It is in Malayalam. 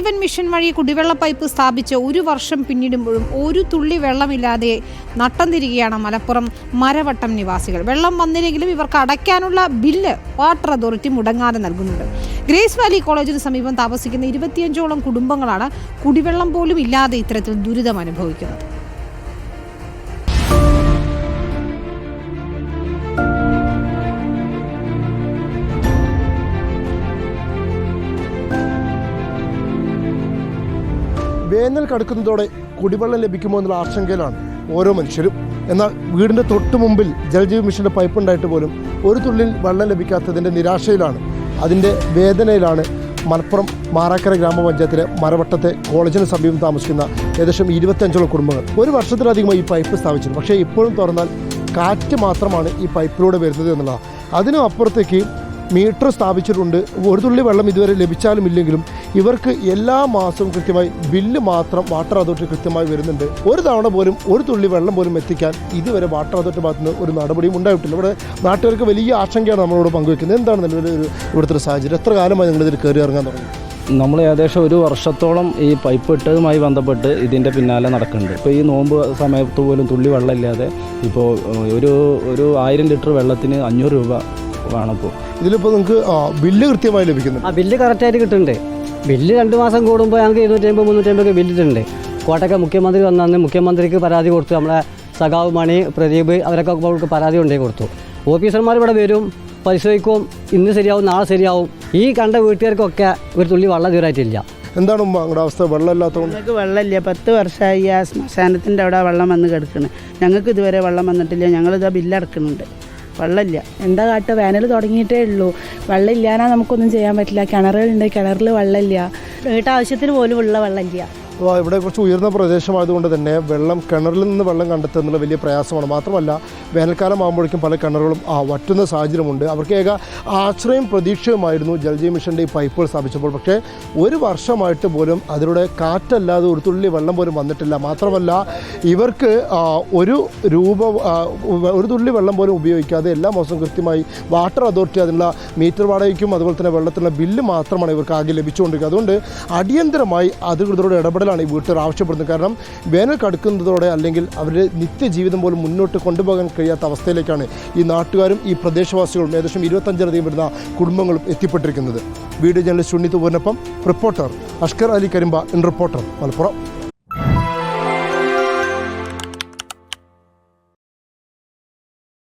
ജലജീവൻ മിഷൻ വഴി കുടിവെള്ള പൈപ്പ് സ്ഥാപിച്ച് ഒരു വർഷം പിന്നിടുമ്പോഴും ഒരു തുള്ളി വെള്ളമില്ലാതെ നട്ടം തിരികെയാണ് മലപ്പുറം മരവട്ടം നിവാസികൾ. വെള്ളം വന്നില്ലെങ്കിലും ഇവർക്ക് അടയ്ക്കാനുള്ള ബില്ല് വാട്ടർ അതോറിറ്റി മുടങ്ങാതെ നൽകുന്നുണ്ട്. ഗ്രേസ് വാലി കോളേജിന് സമീപം താമസിക്കുന്ന ഇരുപത്തിയഞ്ചോളം കുടുംബങ്ങളാണ് കുടിവെള്ളം പോലും ഇല്ലാതെ ഇത്തരത്തിൽ ദുരിതം അനുഭവിക്കുന്നത് വേനൽ കടക്കുന്നതോടെ കുടിവെള്ളം ലഭിക്കുമോ എന്നുള്ള ആശങ്കയിലാണ് ഓരോ മനുഷ്യരും. എന്നാൽ വീടിന്റെ തൊട്ട് മുമ്പിൽ ജലജീവ മിഷന്റെ പൈപ്പ് ഉണ്ടായിട്ട് പോലും ഒരു തുള്ളിൽ വെള്ളം ലഭിക്കാത്തതിന്റെ നിരാശയിലാണ്. അതിന്റെ വേദനയിലാണ് മലപ്പുറം മാറാക്കര ഗ്രാമപഞ്ചായത്തിലെ മരവട്ടത്തെ കോളേജിന് സമീപം താമസിക്കുന്ന ഏകദേശം ഇരുപത്തഞ്ചോളം കുടുംബങ്ങൾ. ഒരു വർഷത്തിലധികമായി ഈ പൈപ്പ് സ്ഥാപിച്ചിരുന്നു. പക്ഷേ ഇപ്പോഴും തുറന്നാൽ കാറ്റ് മാത്രമാണ് ഈ പൈപ്പിലൂടെ വരുന്നത് എന്നുള്ളതാണ് അതിനും അപ്പുറത്തേക്ക് മീറ്റർ സ്ഥാപിച്ചിട്ടുണ്ട്. ഒരു തുള്ളി വെള്ളം ഇതുവരെ ലഭിച്ചാലും ഇല്ലെങ്കിലും ഇവർക്ക് എല്ലാ മാസവും കൃത്യമായി ബില്ല് മാത്രം വാട്ടർ അതോറിറ്റി കൃത്യമായി വരുന്നുണ്ട്. ഒരു തവണ പോലും ഒരു തുള്ളി വെള്ളം പോലും എത്തിക്കാൻ ഇതുവരെ വാട്ടർ അതോറിറ്റി ഭാഗത്ത് നിന്ന് ഒരു നടപടിയും ഉണ്ടായിട്ടില്ല. ഇവിടെ നാട്ടുകാർക്ക് വലിയ ആശങ്കയാണ് നമ്മളോട് പങ്കുവെക്കുന്നത്. എന്താണ് നിലവിലെ ഒരു ഇവിടുത്തെ ഒരു സാഹചര്യം? എത്ര കാലമായി നിങ്ങളിതിൽ കയറി ഇറങ്ങാൻ തുടങ്ങി? നമ്മൾ ഏകദേശം ഒരു വർഷത്തോളം ഈ പൈപ്പ് ഇട്ടതുമായി ബന്ധപ്പെട്ട് ഇതിന്റെ പിന്നാലെ നടക്കുന്നുണ്ട്. ഇപ്പോൾ ഈ നോമ്പ് സമയത്ത് പോലും തുള്ളി വെള്ളമില്ലാതെ ഇപ്പോൾ ഒരു ഒരു ആയിരം ലിറ്റർ വെള്ളത്തിന് അഞ്ഞൂറ് രൂപ വേണപ്പോൾ ഇതിലിപ്പോൾ നിങ്ങൾക്ക് ബില്ല് കൃത്യമായി ലഭിക്കുന്നുണ്ട്. ആ ബില്ല് കറക്റ്റായിട്ട് കിട്ടുന്നുണ്ട്. ബില്ല് രണ്ട് മാസം കൂടുമ്പോൾ ഞങ്ങൾക്ക് ഇരുന്നൂറ്റമ്പത് മുന്നൂറ്റമ്പതൊക്കെ ബില്ലിട്ടുണ്ട് കോട്ടയ്ക്ക് മുഖ്യമന്ത്രി വന്നു മുഖ്യമന്ത്രിക്ക് പരാതി കൊടുത്തു. നമ്മളെ സഖാവ് മണി പ്രദീപ് അവരൊക്കെ അവർക്ക് പരാതി ഉണ്ടെങ്കിൽ കൊടുത്തു. ഓഫീസർമാർ ഇവിടെ വരും പരിശോധിക്കും ഇന്ന് ശരിയാവും നാളെ ശരിയാവും. ഈ കണ്ട വീട്ടുകാർക്കൊക്കെ ഒരു തുള്ളി വെള്ളം തീരായിട്ടില്ല എന്താണ് ഞങ്ങളുടെ അവസ്ഥ? വെള്ളം ഇല്ലാത്തതുകൊണ്ട്? ഞങ്ങൾക്ക് വെള്ളമില്ല. പത്ത് വർഷമായി ആ ശ്മശാനത്തിന്റെ അവിടെ വെള്ളം വന്ന് കിടക്കുന്നത് ഞങ്ങൾക്ക് ഇതുവരെ വെള്ളം വന്നിട്ടില്ല. ഞങ്ങളിതാ ബില്ലടക്കുന്നുണ്ട്. വെള്ളമില്ല. എന്താ കാട്ടുക? വേനൽ തുടങ്ങിയിട്ടേ ഉള്ളൂ. വെള്ളം നമുക്കൊന്നും ചെയ്യാൻ പറ്റില്ല. കിണറുകളുണ്ട്. കിണറിൽ വെള്ളമില്ല. വീട്ടാവശ്യത്തിന് പോലും ഉള്ള വെള്ളമില്ല ഇവിടെ കുറച്ച് ഉയർന്ന പ്രദേശമായതുകൊണ്ട് തന്നെ വെള്ളം കിണറിൽ നിന്ന് വെള്ളം കണ്ടെത്തുക എന്നുള്ള വലിയ പ്രയാസമാണ്. മാത്രമല്ല വേനൽക്കാലം ആകുമ്പോഴേക്കും പല കിണറുകളും ആ വറ്റുന്ന സാഹചര്യമുണ്ട്. അവർക്ക് ഏക ആശ്രയം പ്രതീക്ഷയുമായിരുന്നു ജൽജീവ മിഷന്റെ ഈ പൈപ്പുകൾ സ്ഥാപിച്ചപ്പോൾ. പക്ഷേ ഒരു വർഷമായിട്ട് പോലും അതിലൂടെ കാറ്റല്ലാതെ ഒരു തുള്ളി വെള്ളം പോലും വന്നിട്ടില്ല. മാത്രമല്ല ഇവർക്ക് ഒരു രൂപ ഒരു തുള്ളി വെള്ളം പോലും ഉപയോഗിക്കാതെ എല്ലാ മാസവും കൃത്യമായി വാട്ടർ അതോറിറ്റി അതിനുള്ള മീറ്റർ വാടകയ്ക്കും അതുപോലെ തന്നെ വെള്ളത്തിനുള്ള ബില്ല് മാത്രമാണ് ഇവർക്ക് ആകെ ലഭിച്ചുകൊണ്ടിരിക്കുന്നത്. അതുകൊണ്ട് അടിയന്തരമായി അധികൃതരോട് ഇടപെടലാണ് ഈ വീട്ടുകാർ ആവശ്യപ്പെടുന്നത്. കാരണം വേനൽ കടുക്കുന്നതോടെ അല്ലെങ്കിൽ അവരുടെ നിത്യജീവിതം പോലും മുന്നോട്ട് കൊണ്ടുപോകാൻ കഴിയാത്ത അവസ്ഥയിലേക്കാണ് ഈ നാട്ടുകാരും ഈ പ്രദേശവാസികളും ഏകദേശം ഇരുപത്തഞ്ചിലധികം വരുന്ന കുടുംബങ്ങളും എത്തിപ്പെട്ടിരിക്കുന്നത്. Video journalist ഉണ്ണിത്തുപൂരിനൊപ്പം reporter Ashkar Ali Karimba in reporter Malappuram.